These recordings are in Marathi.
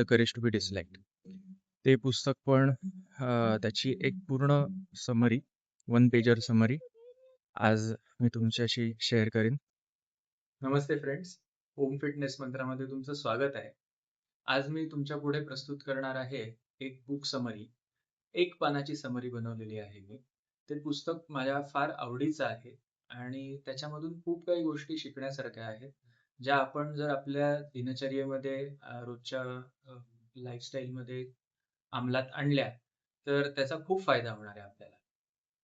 The courage to be disliked ते पुस्तक पण त्याची एक पूर्ण समरी वन पेजर समरी आज मी तुमच्याशी शेअर करीन. नमस्ते फ्रेंड्स होम फिटनेस मंत्रामध्ये तुमचं स्वागत आहे. आज मी तुमच्यापुढे प्रस्तुत करणार आहे एक बुक समरी एक पानाची समरी बनवलेली आहे मी. ते पुस्तक माझ्या फार आवडीचं आहे आणि त्याच्यामधून खूप काही गोष्टी शिकण्यासारख्या आहेत. ज्या आपण जर आपल्या दिनचर्येमध्ये रोजच्या लाईफस्टाईलमध्ये अंमलात आणल्या तर त्याचा खूप फायदा होणार आहे आपल्याला.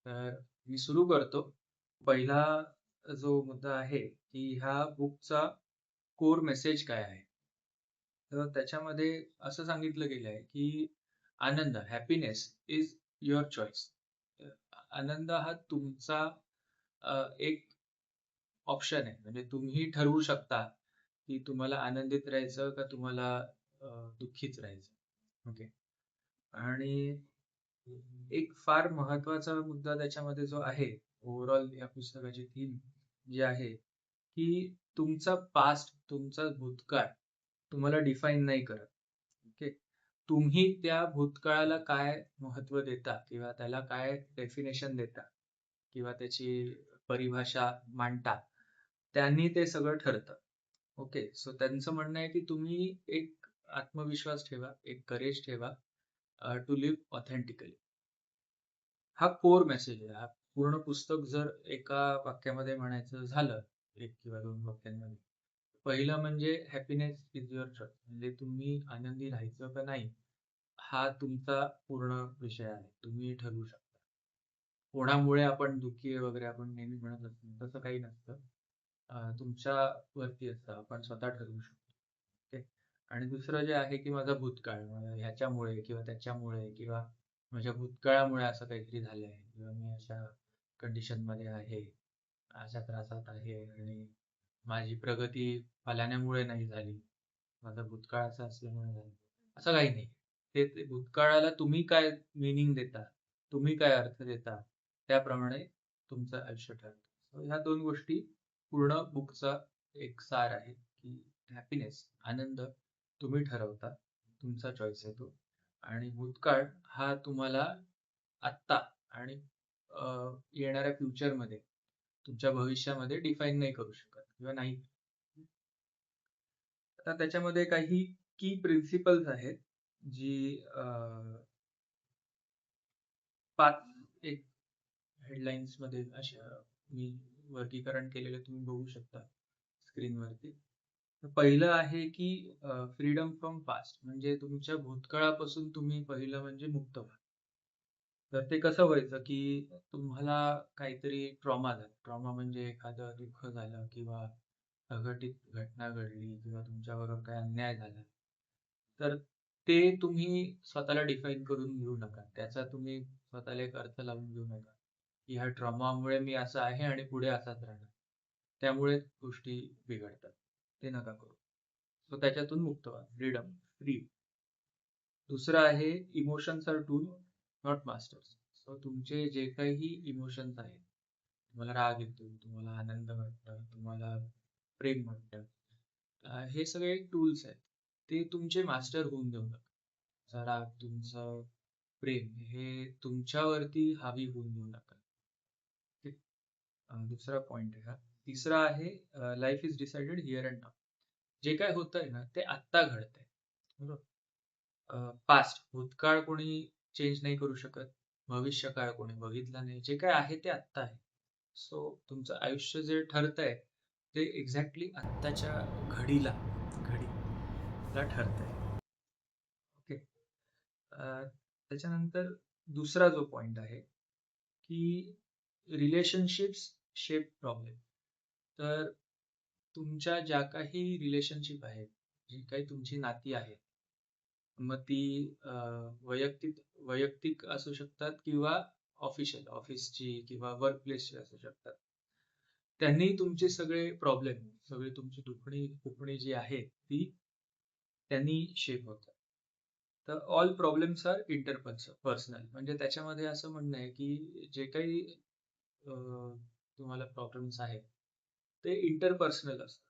तर मी सुरू करतो. पहिला जो मुद्दा आहे की ह्या बुकचा कोर मेसेज काय आहे? तर त्याच्यामध्ये असं सांगितलं गेलं आहे की आनंद हॅपीनेस इज युअर चॉईस आनंद हा तुमचा एक ऑप्शन आहे. म्हणजे तुम्ही ठरवू शकता की तुम्हाला आनंदित राहायचं का तुम्हाला दुःखीच राहायचं. ओके आणि एक फार महत्त्वाचा मुद्दा त्याच्यामध्ये जो आहे ओव्हरऑल या पुस्तकाची थीम जी आहे की तुमचा पास्ट तुमचा भूतकाळ तुम्हाला डिफाईन नाही करत. ओके तुम्ही त्या भूतकाळाला काय महत्त्व देता किंवा त्याला काय डेफिनेशन देता किंवा त्याची परिभाषा मांडता त्यांनी ते सगळं ठरतं. ओके सो त्यांचं म्हणणं आहे की तुम्ही एक आत्मविश्वास ठेवा एक करेज ठेवा टू लिव्ह ऑथेंटिकली हा कोर मेसेज आहे. हा पूर्ण पुस्तक जर एका वाक्यामध्ये म्हणायचं झालं एक किंवा दोन वाक्यांमध्ये पहिलं म्हणजे हॅपीनेस इज युअर चॉईस म्हणजे तुम्ही आनंदी राहायचं का नाही हा तुमचा पूर्ण विषय आहे. तुम्ही ठरवू शकता. कोणामुळे आपण दुःखी वगैरे आपण नेहमी म्हणत असतो. तसं काही नसतं. तुमच्या वरती असतं आपण स्वतः ठरवू शकतो. ओके? आणि दुसरं जे आहे की माझा भूतकाळ ह्याच्यामुळे किंवा त्याच्यामुळे किंवा माझ्या भूतकाळामुळे असं काहीतरी झालंय किंवा मी अशा कंडिशनमध्ये आहे अशा त्रासात आहे आणि माझी प्रगती फलाण्यामुळे नाही झाली. माझा भूतकाळ असं असल्यामुळे झाली. असं काही नाही. ते भूतकाळाला तुम्ही काय मिनिंग देता तुम्ही काय अर्थ देता त्याप्रमाणे तुमचं आयुष्य ठरतं. ह्या दोन गोष्टी पूर्ण बुकचा एक सार आहे की हॅपीनेस आनंद तुम्ही ठरवता तुमचा चॉईस आहे तो. आणि भूतकाळ हा तुम्हाला आत्ता आणि येणाऱ्या फ्युचरमध्ये तुमच्या भविष्यामध्ये डिफाईन नाही करू शकत किंवा नाही. आता त्याच्यामध्ये काही की प्रिन्सिपल्स आहेत जी पाच एक हेडलाईन्समध्ये अशा मी वर्गीकरण केलेलं तुम्ही बघू शकता स्क्रीनवरती पहिलं आहे की फ्रीडम फ्रॉम पास्ट म्हणजे तुमच्या भूतकाळापासून तुम्ही पहिलं म्हणजे मुक्त व्हा. तर ते कसं व्हायचं की तुम्हाला काहीतरी ट्रॉमा झाला ट्रॉमा म्हणजे एखादं दुःख झालं किंवा अघटित घटना घडली किंवा तुमच्याबरोबर काही अन्याय झाला. तर ते तुम्ही स्वतःला डिफाईन करून घेऊ नका. त्याचा तुम्ही स्वतःला एक अर्थ लावून घेऊ नका. की ह्या ट्रॉमामुळे मी असं आहे आणि पुढे असाच राहणार. त्यामुळे गोष्टी बिघडतात. ते नका करू. सो त्याच्यातून मुक्त व्हा. फ्रीडम फ्री दुसरं आहे emotions are tool not masters so तुमचे जे काही इमोशन्स आहेत तुम्हाला राग येतो तुम्हाला आनंद वाटतं तुम्हाला प्रेम वाटतं हे सगळे टूल्स आहेत. ते तुमचे मास्टर होऊन देऊ नका. तुमचा राग तुमचं प्रेम हे तुमच्यावरती हावी होऊन देऊ नका. दुसरा पॉइंट आहे हा. तिसरा आहे life is decided here and now जे काय होतंय ना ते आत्ता घडतंय. बरोबर? पास्ट भूतकाळ कोणी चेंज नाही करू शकत. भविष्य काळ कोणी बघितला नाही. जे काय आहे ते आत्ता आहे. सो तुमचं आयुष्य जे ठरतंय ते एक्झॅक्टली आत्ताच्या घडीला घडीला ठरतंय. ओके त्याच्यानंतर दुसरा जो पॉइंट आहे की रिलेशनशिप्स शेप प्रॉब्लेम तर तुमच्या ज्या काही रिलेशनशिप आहेत जी काही तुमची नाती आहेत मग ती वैयक्तिक वैयक्तिक असू शकतात किंवा ऑफिशियल ऑफिसची किंवा वर्क प्लेसची असू शकतात. त्यांनी तुमचे सगळे प्रॉब्लेम सगळी तुमची दुखणी दुखणी जी आहे ती त्यांनी शेप होतात. तर all problems are interpersonal personal म्हणजे त्याच्यामध्ये असं म्हणणं आहे की जे काही तुम्हाला प्रॉब्लेम्स आहेत. ते इंटरपर्सनल असतात.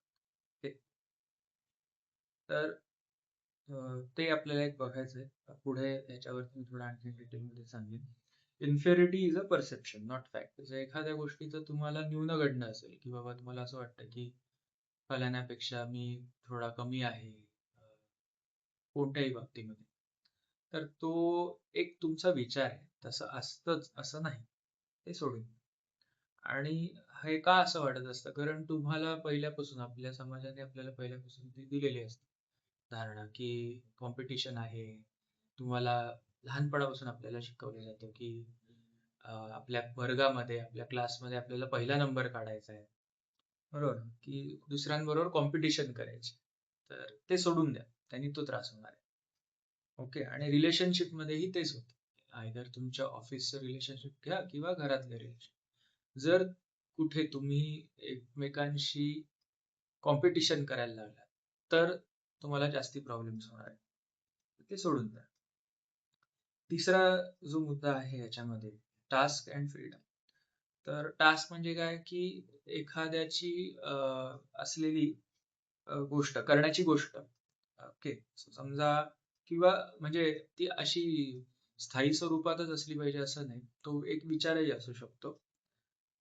तर ते आपल्याला एक बघायचंय. पुढे याच्यावरती मी थोडं आणखी डिटेलमध्ये सांगेन. Inferiority is a perception not fact जर एखाद्या गोष्टीचं तुम्हाला न्यूनगंड असेल की बाबा तुम्हाला असं वाटतं की फलाण्यापेक्षा मी थोडा कमी आहे कोणत्याही बाबतीमध्ये. तर तो एक तुमचा विचार आहे. तसं असतंच असं नाही. ते सोडून आणि हे का असं वाटत असतं? कारण तुम्हाला पहिल्यापासून आपल्या समाजाने आपल्याला पहिल्यापासून ती दिलेली असते. धारणा की कॉम्पिटिशन आहे. तुम्हाला लहानपणापासून आपल्याला शिकवलं जातं की आपल्या वर्गामध्ये आपल्या क्लासमध्ये आपल्याला पहिला नंबर काढायचा आहे. बरोबर? की दुसऱ्यांबरोबर कॉम्पिटिशन करायची. तर ते सोडून द्या. त्यांनी तो त्रास होणार आहे. ओके? आणि रिलेशनशिपमध्येही तेच होतं. आयदर तुमच्या ऑफिसचं रिलेशनशिप घ्या किंवा घरातलं रिलेशन जर कुठे तुम्ही एकमेकांशी कॉम्पिटिशन करायला लागला तर तुम्हाला जास्ती प्रॉब्लेम्स होणार आहे ते सोडून द्या. तिसरा जो मुद्दा आहे याच्यामध्ये टास्क अँड फ्रीडम तर टास्क म्हणजे काय? की एखाद्याची असलेली गोष्ट करण्याची गोष्ट ओके समजा किंवा म्हणजे ती अशी स्थायी स्वरूपातच असली पाहिजे असं नाही तो एक विचारही असू शकतो.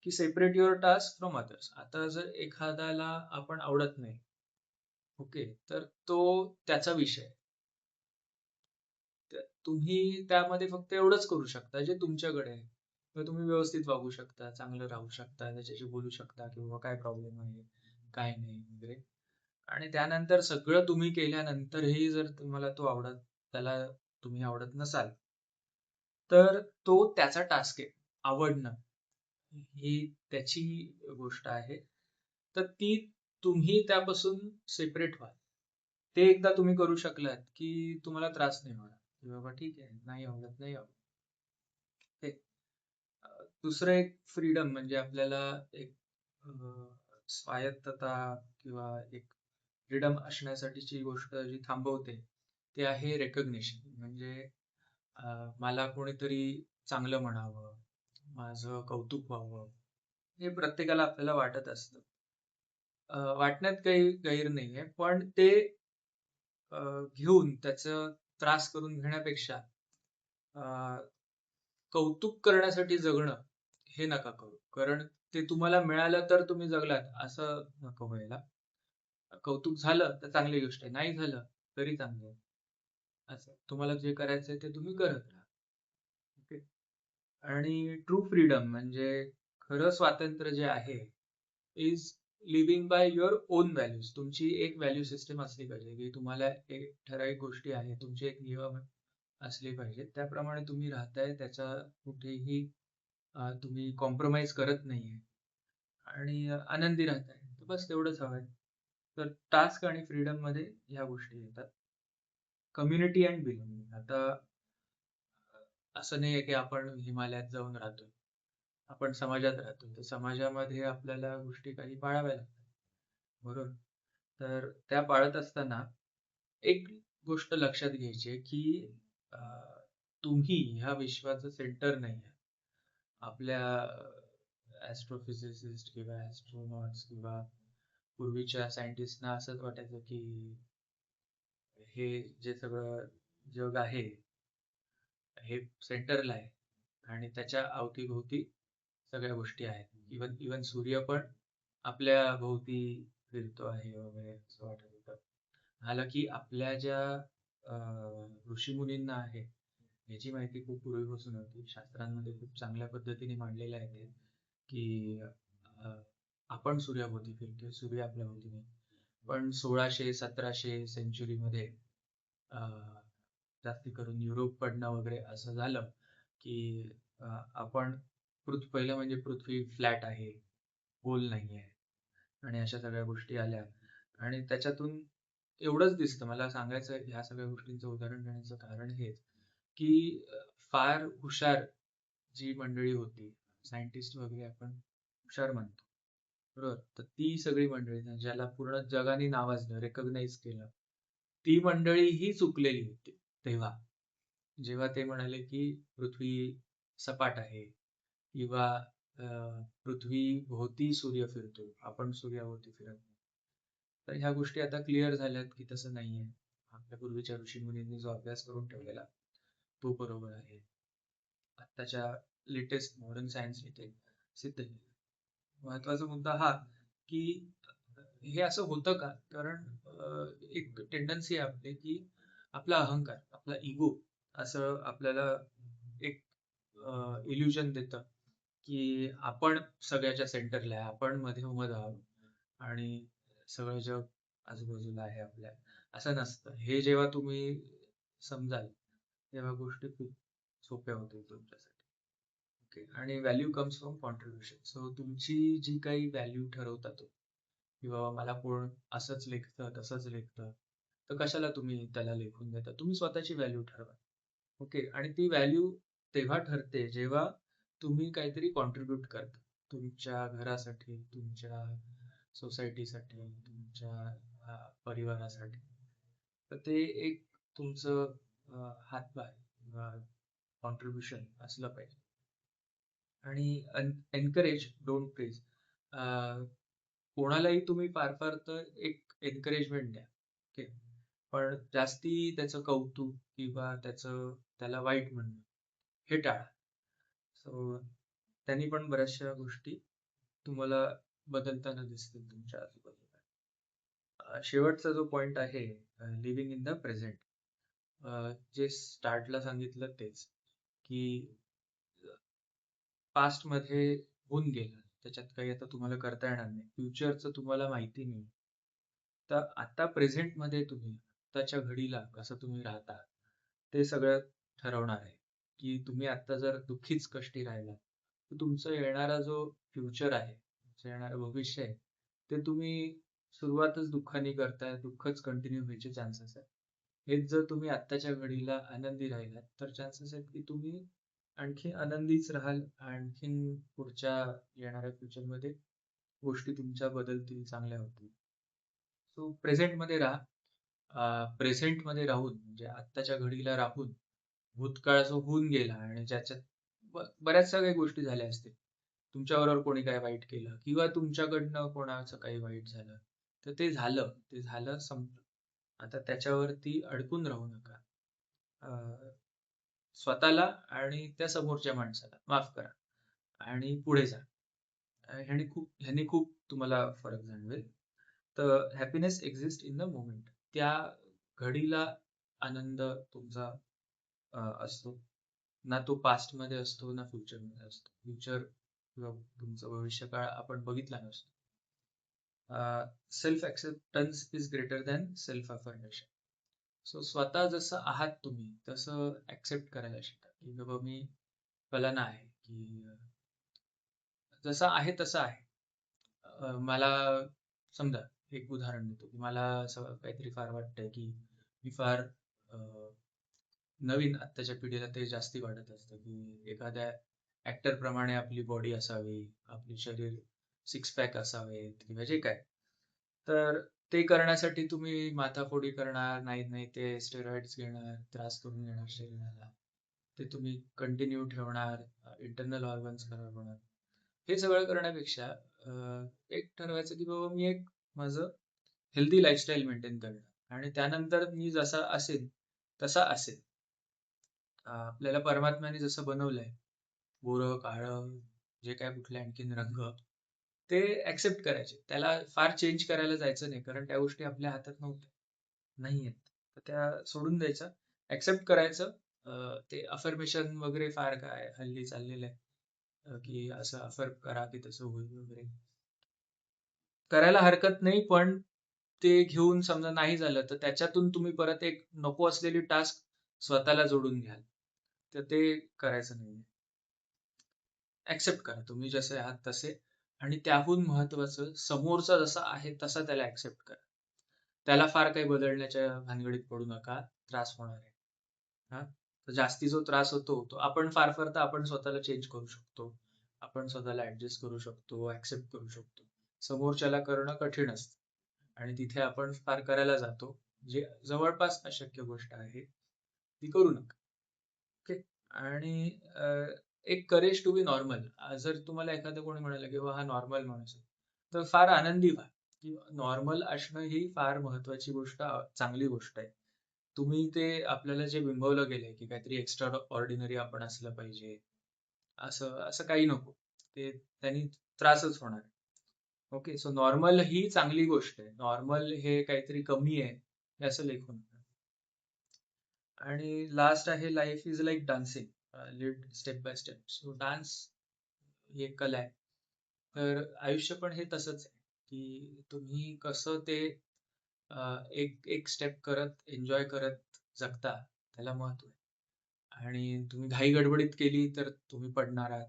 की separate your task from others आता जर एखाद्याला आपण आवडत नाही ओके तर तो त्याचा विषय. तुम्ही त्यामध्ये फक्त एवढंच करू शकता जे तुमच्याकडे आहे. किंवा तुम्ही व्यवस्थित वागू शकता चांगलं राहू शकता त्याच्याशी बोलू शकता किंवा काय प्रॉब्लेम आहे काय नाही वगैरे. आणि त्यानंतर सगळं तुम्ही केल्यानंतरही जर तुम्हाला तो आवडत त्याला तुम्ही आवडत नसाल तर तो त्याचा टास्क आहे आवडणं. ही त्याची गोष्ट आहे. तर ती तुम्ही त्यापासून सेपरेट व्हा. ते एकदा तुम्ही करू शकलात की तुम्हाला त्रास नाही होणार. की बाबा ठीक आहे नाही आवडत नाही आवडत. दुसरं एक फ्रीडम म्हणजे आपल्याला एक स्वायत्तता किंवा एक फ्रीडम असण्यासाठीची गोष्ट जी थांबवते ते आहे रेकग्निशन म्हणजे मला कोणीतरी चांगलं म्हणावं माझं कौतुक व्हावं हे प्रत्येकाला आपल्याला वाटत असतं. वाटण्यात काही गैर नाहीये पण ते घेऊन त्याचं त्रास करून घेण्यापेक्षा कौतुक करण्यासाठी जगणं हे नका करू. कारण ते तुम्हाला मिळालं तर तुम्ही जगलात असं नको व्हायला. कौतुक झालं तर चांगली गोष्ट आहे नाही झालं तरी चांगलं आहे. असं. तुम्हाला जे करायचंय ते तुम्ही करत राहा. आणि ट्रू फ्रीडम म्हणजे खरं स्वातंत्र्य जे आहे is living by your own values तुमची एक व्हॅल्यू सिस्टम असली पाहिजे की तुम्हाला एक ठराविक गोष्टी आहे तुमचे एक नियम असले पाहिजे. त्याप्रमाणे तुम्ही राहताय त्याचा कुठेही तुम्ही कॉम्प्रोमाइज करत नाहीये. आणि आनंदी राहताय. तर बस तेवढंच हवंय. तर टास्क आणि फ्रीडममध्ये ह्या गोष्टी येतात. कम्युनिटी अँड बिलॉंगिंग आता असं नाही आहे की आपण हिमालयात जाऊन राहतो. आपण समाजात राहतो. तर समाजामध्ये आपल्याला गोष्टी काही पाळाव्या लागतात. बरोबर? तर त्या पाळत असताना एक गोष्ट लक्षात घ्यायची आहे की तुम्ही ह्या विश्वाचं सेंटर नाही आहे आपल्या ऍस्ट्रोफिजिसिस्ट किंवा ऍस्ट्रोनॉट्स किंवा पूर्वीच्या सायंटिस्टना असंच वाटायचं की हे जे सगळं जग आहे हे सेंटरला आहे. आणि त्याच्या अवतीभोवती सगळ्या गोष्टी आहेत. इवन इवन सूर्य पण आपल्या भोवती फिरतो आहे वगैरे असं वाटत होतं. हालाकी आपल्या ज्या ऋषीमुनींना आहे याची माहिती खूप पूर्वीपासून होती. शास्त्रांमध्ये खूप चांगल्या पद्धतीने मांडलेलं आहे ते की आपण सूर्याभोवती फिरतोय सूर्य आपल्या भोवती नाही पण सोळाशे सतराशे सेंचुरीमध्ये अं, जास्ती करून युरोपकडनं वगैरे असं झालं की आपण पृथ्वी पहिलं म्हणजे पृथ्वी फ्लॅट आहे गोल नाही आहे आणि अशा सगळ्या गोष्टी आल्या आणि त्याच्यातून एवढंच दिसतं. मला सांगायचं ह्या सगळ्या गोष्टींचं उदाहरण देण्याचं कारण हेच की फार हुशार जी मंडळी होती सायंटिस्ट वगैरे आपण हुशार म्हणतो बरोबर? तर ती सगळी मंडळी ज्याला पूर्ण जगाने नावाजलं रेकग्नाइज केलं ती मंडळी ही चुकलेली होती. तेव्हा. जेव्हा ते म्हणाले की पृथ्वी सपाट आहे किंवा पृथ्वी भोवती सूर्य फिरतो आपण सूर्याभोवती फिरत नाही. तर ह्या गोष्टी आता क्लिअर झाल्यात की तसं नाहीये. आपल्या पूर्वीच्या ऋषीमुनींनी जो अभ्यास करून ठेवलेला तो बरोबर आहे. आत्ताच्या लेटेस्ट मॉडर्न सायन्स इथे सिद्ध केलं. महत्त्वाचा मुद्दा हा की हे असं होतं का? कारण एक टेंडन्सी आहे आपली की आपला अहंकार आपला इगो असं आपल्याला एक इल्युजन देतं की आपण सगळ्याच्या सेंटरला आहे आपण मध्ये उमद आहोत आणि सगळं जग आजूबाजूला आहे आपल्या. असं नसतं. हे जेव्हा तुम्ही समजाल तेव्हा गोष्टी खूप सोप्या होतील तुमच्यासाठी. ओके आणि value comes from contribution so तुमची जी काही व्हॅल्यू ठरवता तो की बाबा मला कोण असंच लेखतं तसंच लेखतं तर कशाला तुम्ही त्याला लेखून देता? तुम्ही स्वतःची व्हॅल्यू ठरवा. ओके आणि ती व्हॅल्यू तेव्हा ठरते जेव्हा तुम्ही काहीतरी कॉन्ट्रीब्युट करता. तुमच्या घरासाठी तुमच्या सोसायटीसाठी तुमच्या परिवारासाठी. तर ते एक तुमचं हातभार किंवा कॉन्ट्रीब्युशन असलं पाहिजे. आणि एनकरेज डोंट प्रेज कोणालाही तुम्ही फार फार तर एक एनकरेजमेंट द्या. ओके पण जास्ती त्याचं कौतुक किंवा त्याचं त्याला वाईट म्हणणं हे टाळा. सो त्यांनी पण बऱ्याचशा गोष्टी तुम्हाला बदलताना दिसतील तुमच्या आजूबाजूला. शेवटचा जो पॉइंट आहे लिव्हिंग इन द प्रेझेंट जे स्टार्टला सांगितलं तेच की पास्टमध्ये होऊन गेलं त्याच्यात काही आता तुम्हाला करता येणार नाही. फ्युचरचं तुम्हाला माहिती नाही. तर आता प्रेझेंटमध्ये तुम्ही आताच्या घडीला कसं तुम्ही राहता ते सगळं ठरवणार आहे. की तुम्ही आता जर दुःखीच कष्टी राहिला तर तुमचा येणारा जो फ्युचर आहे तुमचं येणारं भविष्य आहे ते तुम्ही सुरुवातच दुःखाने करताय दुःखच कंटिन्यू व्हायचे चान्सेस आहेत. हेच जर तुम्ही आत्ताच्या घडीला आनंदी राहिलात तर चान्सेस आहेत की तुम्ही आणखी आनंदीच राहाल आणखीन पुढच्या येणाऱ्या फ्युचरमध्ये गोष्टी तुमच्या बदलतील चांगल्या होतील. सो प्रेझेंटमध्ये राहा. प्रेझेंटमध्ये राहून म्हणजे आत्ताच्या घडीला राहून भूतकाळ जो होऊन गेला आणि ज्याच्यात बऱ्याचशा काही गोष्टी झाल्या असतील. तुमच्याबरोबर कोणी काय वाईट केलं किंवा तुमच्याकडनं कोणाचं काही वाईट झालं तर ते झालं ते झालं संपलं आता त्याच्यावरती अडकून राहू नका. अं, स्वतःला आणि त्या समोरच्या माणसाला माफ करा आणि पुढे जा. अं, ह्याने खूप ह्याने खूप तुम्हाला फरक जाणवेल. तर happiness exist in the moment त्या घडीला आनंद तुमचा अं, असतो. ना तो पास्टमध्ये असतो ना फ्युचरमध्ये असतो. फ्युचर किंवा तुमचं भविष्यकाळ आपण बघितला नसतो. Self acceptance is greater than self affirmation so स्वतः जसं आहात तुम्ही तसं ऍक्सेप्ट करायला शिका की बाबा मी फलाना आहे की जसं आहे तसं आहे. मला समजा एक उदाहरण देतो की मला असं काहीतरी फार वाटतंय की मी फार नवीन आत्ताच्या पिढीला ते जास्ती वाटत असतं की एखाद्या ऍक्टर प्रमाणे आपली बॉडी असावी आपले शरीर सिक्स पॅक असावेत किंवा जे काय. तर ते करण्यासाठी तुम्ही माथाफोडी करणार नाही नाही ते स्टेरॉइड्स घेणार त्रास करून घेणार शरीराला. ते तुम्ही कंटिन्यू ठेवणार इंटरनल ऑर्गन्स खराब होणार. हे सगळं करण्यापेक्षा एक ठरवायचं की बाबा मी एक माझं हेल्दी लाईफस्टाईल मेंटेन करणार आणि त्यानंतर मी जसा असेल तसा असेल आपल्याला परमात्म्याने जसं बनवलंय गोरं काळं जे काय कुठले आणखीन रंग ते ऍक्सेप्ट करायचे. त्याला फार चेंज करायला जायचं नाही कारण त्या गोष्टी आपल्या हातात नव्हत्या नाही आहेत तर त्या सोडून द्यायचं ऍक्सेप्ट करायचं. ते अफर्मेशन वगैरे फार काय हल्ली चाललेलं आहे. की असं अफर करा की तसं होईल वगैरे. करायला हरकत नाही पण ते घेऊन समजा नाही झालं तर त्याच्यातून तुम्ही परत एक नको असलेली टास्क स्वतःला जोडून घ्याल. तर ते करायचं नाही ऍक्सेप्ट करा तुम्ही जसे आहात तसे. आणि त्याहून महत्वाचं समोरचा जसा आहे तसा त्याला ऍक्सेप्ट करा. त्याला फार काही बदलण्याच्या भानगडीत पडू नका त्रास होणार आहे. हा? तर जास्ती जो त्रास होतो तो आपण फार फार तर आपण स्वतःला चेंज करू शकतो. आपण स्वतःला ऍडजस्ट करू शकतो ऍक्सेप्ट करू शकतो. समोरच्याला करणं कठीण असतं. आणि तिथे आपण फार करायला जातो जे जवळपास अशक्य गोष्ट आहे ती करू नका. ओके? आणि एक करेज टू बी नॉर्मल जर तुम्हाला एखादं कोणी म्हणालं की हा नॉर्मल माणूस आहे. तर फार आनंदी व्हा. की नॉर्मल असणं ही फार महत्वाची गोष्ट चांगली गोष्ट आहे. तुम्ही ते आपल्याला जे बिंबवलं गेलंय की काहीतरी एक्स्ट्रा ऑर्डिनरी आपण असलं पाहिजे असं असं काही नको. ते त्यांनी त्रासच होणार. ओके सो नॉर्मल ही चांगली गोष्ट आहे. नॉर्मल हे काहीतरी कमी आहे असं लेखून आणि लास्ट आहे life is like dancing lead step by step so dance ही एक कला आहे. तर आयुष्य पण हे तसंच आहे की तुम्ही कसं ते एक एक स्टेप करत एन्जॉय करत जगता त्याला महत्त्व आहे. आणि तुम्ही घाई गडबडीत केली तर तुम्ही पडणार आहात.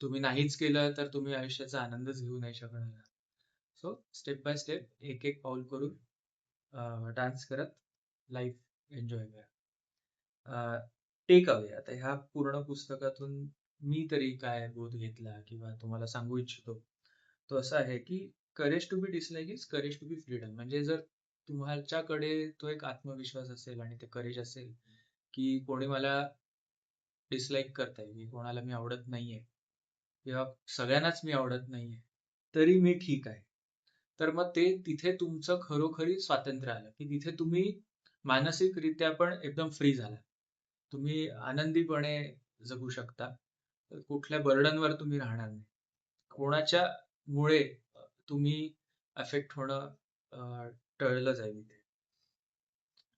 तुम्ही नाहीच केलं तर तुम्ही आयुष्याचा आनंदच घेऊ नाही शकणार. सो स्टेप बाय स्टेप एक एक पाऊल करून डान्स करत लाईफ एन्जॉय करा. टेक अवे आता ह्या पूर्ण पुस्तकातून मी तरी काय बोध घेतला किंवा तुम्हाला सांगू इच्छितो. तो असा आहे की courage to be dislike is courage to be freedom म्हणजे जर तुमच्याकडे तो एक आत्मविश्वास असेल आणि ते करेज असेल की कोणी मला डिसलाईक करताय की कोणाला मी आवडत नाहीये किंवा सगळ्यांनाच मी आवडत नाहीये तरी मी ठीक आहे. तर मग ते तिथे तुमचं खरोखरी स्वातंत्र्य आलं की तिथे तुम्ही मानसिकरित्या पण एकदम फ्री झाला. तुम्ही आनंदीपणे जगू शकता. कुठल्या बर्डनवर तुम्ही राहणार नाही. कोणाच्या मुळे तुम्ही अफेक्ट होणं टळलं जाईल इथे.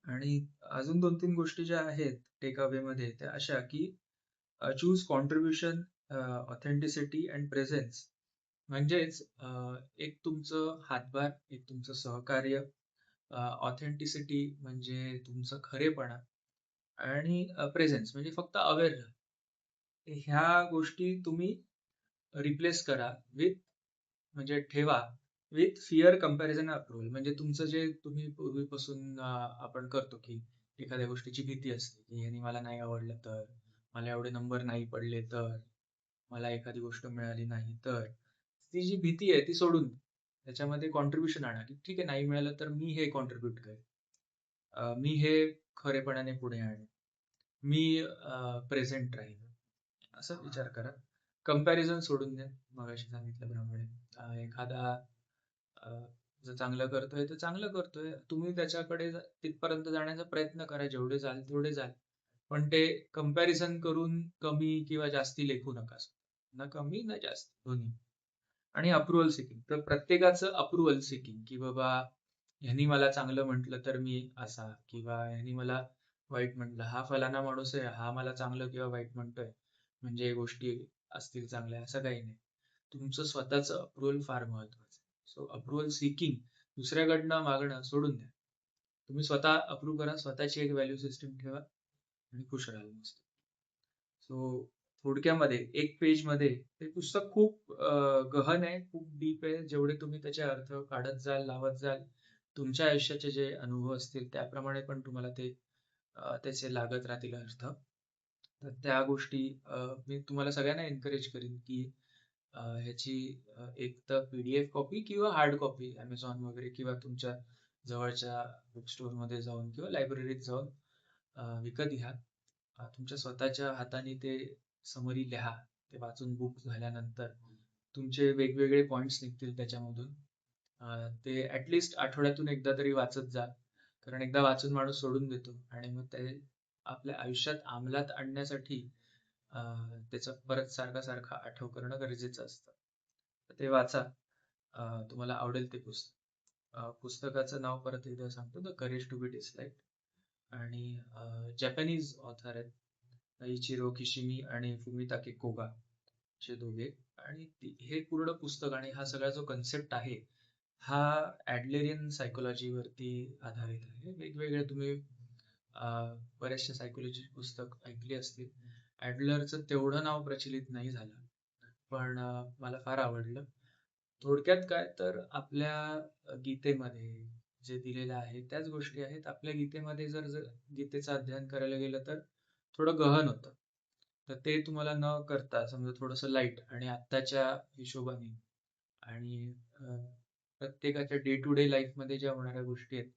आणि अजून दोन तीन गोष्टी ज्या आहेत टेक अवे मध्ये त्या अशा की choose contribution authenticity and presence म्हणजेच एक तुमचं हातभार एक तुमचं सहकार्य ऑथेंटिसिटी म्हणजे तुमचं खरेपणा आणि प्रेझेन्स म्हणजे फक्त अवेअर ह्या गोष्टी तुम्ही रिप्लेस करा विथ म्हणजे ठेवा विथ फिअर कंपॅरिझन अप्रुव्हल म्हणजे तुमचं जे तुम्ही पूर्वीपासून आपण करतो की एखाद्या गोष्टीची भीती असते की ह्यानी मला नाही आवडलं तर मला एवढे नंबर नाही पडले तर मला एखादी गोष्ट मिळाली नाही तर ती जी भीती आहे ती सोडून. त्याच्यामध्ये कॉन्ट्रीब्युशन आणा की ठीक आहे नाही मिळालं तर मी हे कॉन्ट्रीब्युट करेन. मी हे खरेपणाने पुढे आणेन. मी प्रेझेंट राहीन. असं विचार करा. कंपॅरिझन सोडून द्या मगाशी सांगितल्याप्रमाणे. एखादा जर चांगलं करतोय तर चांगलं करतोय. तुम्ही त्याच्याकडे तिथपर्यंत जाण्याचा प्रयत्न करा. जेवढे जाल तेवढे जाल पण ते कंपॅरिझन करून कमी किंवा जास्ती लेखू नका. ना कमी ना जास्त दोन्ही. आणि अप्रुव्हल सिकिंग तर प्रत्येकाचं अप्रुव्हल सिकिंग की बाबा ह्यांनी मला चांगलं म्हटलं तर मी असा किंवा ह्यांनी मला वाईट म्हटलं हा फलाना माणूस आहे हा मला चांगलं किंवा वाईट म्हणतोय म्हणजे गोष्टी असतील चांगल्या असं काही नाही. तुमचं स्वतःचं अप्रुव्हल फार महत्वाचं सो अप्रुव्हल सिकिंग दुसऱ्याकडनं मागणं सोडून द्या. तुम्ही स्वतः अप्रूव्ह करा स्वतःची एक व्हॅल्यू सिस्टीम ठेवा आणि खुश राहाल मस्त. सो थोडक्यामध्ये एक पेजमध्ये ते पुस्तक खूप गहन आहे खूप डीप आहे. जेवढे तुम्ही त्याचे अर्थ काढत जाल लावत जाल तुमच्या आयुष्याचे जे अनुभव असतील त्याप्रमाणे पण तुम्हाला ते त्याचे लागत राहतील अर्थ. तर त्या गोष्टी मी तुम्हाला सगळ्यांना एनकरेज करीन की ह्याची एक तर पीडीएफ कॉपी किंवा हार्ड कॉपी अमेझॉन वगैरे किंवा तुमच्या जवळच्या बुक स्टोअरमध्ये जाऊन किंवा लायब्ररीत जाऊन विकत घ्या. तुमच्या स्वतःच्या हाताने ते समरी लिहा. ते वाचून बुक झाल्यानंतर तुमचे वेगवेगळे पॉइंट्स निघतील त्याच्यामधून. ते ऍटलिस्ट आठवड्यातून एकदा तरी वाचत जा. कारण एकदा वाचून माणूस सोडून देतो. आणि मग ते आपल्या आयुष्यात अंमलात आणण्यासाठी त्याचा परत सारखा सारखा आठव करणं गरजेचं असतं. ते वाचा. तुम्हाला आवडेल ते पुस्तक. पुस्तकाचं नाव परत एकदा सांगतो. The courage to be dislike आणि जॅपनीज ऑथर आहेत. इचिरो किशिमी आणि फुमिताके कोगा असे दोघे. आणि हे पूर्ण पुस्तक आणि हा सगळा जो कन्सेप्ट आहे हा ऍडलेरियन सायकोलॉजीवरती आधारित आहे. वेगवेगळे तुम्ही अं, बरेचसे सायकोलॉजी पुस्तक ऐकली असतील. ऍडलरचं तेवढं नाव प्रचलित नाही झालं पण मला फार आवडलं. थोडक्यात काय तर आपल्या गीतेमध्ये जे दिलेलं आहे त्याच गोष्टी आहेत. आपल्या गीतेमध्ये जर जर गीतेचं अध्ययन करायला गेलं तर थोडं गहन होतं. तर ते तुम्हाला न करता समजा थोडंसं लाइट आणि आत्ताच्या हिशोबाने आणि प्रत्येकाच्या डे टू डे लाईफमध्ये ज्या होणाऱ्या गोष्टी आहेत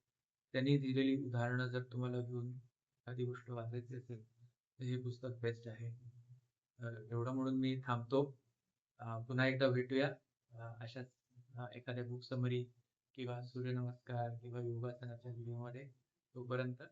त्यांनी दिलेली उदाहरणं जर तुम्हाला घेऊन एखादी गोष्ट वाचायची असेल तर हे पुस्तक बेस्ट आहे. एवढं म्हणून मी थांबतो. पुन्हा एकदा भेटूया. अशाच एखाद्या बुक समरी किंवा सूर्यनमस्कार किंवा योगासनाच्या व्हिडिओमध्ये तोपर्यंत